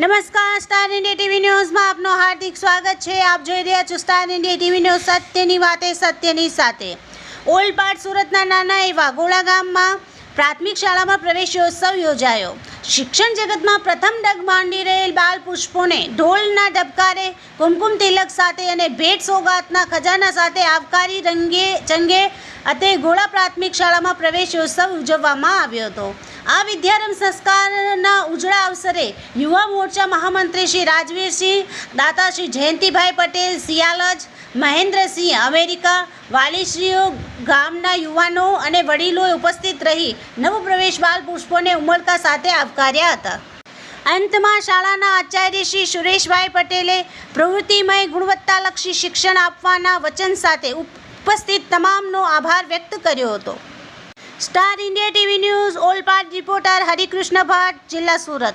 નમસ્કાર star India TV ન્યૂઝમાં આપનું હાર્દિક સ્વાગત છે. આપ જોઈ રહ્યા છો સ્ટાર ઇન્ડિયા ટીવી ન્યૂઝ સત્યની વાતે, સત્યની સાથે. ઓલપાડ સુરતના નાના એવા ગોળા ગામમાં પ્રાથમિક શાળામાં પ્રવેશોત્સવ યોજાયો. શિક્ષણ જગતમાં પ્રથમ ડગ માંડી રહેલ બાલ પુષ્પોને ઢોલના ડબકારે, કુમકુમ તિલક સાથે અને ભેટ સોગાતના ખજાના સાથે આવકારી રંગે ચંગે ਅਤੇ ઘોડા પ્રાથમિક શાળામાં પ્રવેશોત્સવ ઉજવવામાં આવ્યો હતો. આ વિદ્યારંભ સંસ્કારના ઉજળા અવસરે યુવા મોરચા મહામંત્રી શ્રી રાજવીરસિંહ, દાતાશ્રી જયંતિભાઈ પટેલ સિયાલજ મહેન્દ્રસિંહ અમેરિકા, વાલીશ્રીઓ, ગામના યુવાનો અને વડીલોએ ઉપસ્થિત રહી નવપ્રવેશ બાલ પુષ્પોને ઉમળકા સાથે આવકાર્યા હતા. અંતમાં શાળાના આચાર્ય શ્રી સુરેશભાઈ પટેલે પ્રવૃત્તિમય ગુણવત્તાલક્ષી શિક્ષણ આપવાના વચન સાથે ઉપસ્થિત તમામનો આભાર વ્યક્ત કર્યો હતો. Star India TV news, Olpad reporter Harikrishna Bhatt, જિલ્લા સુરત.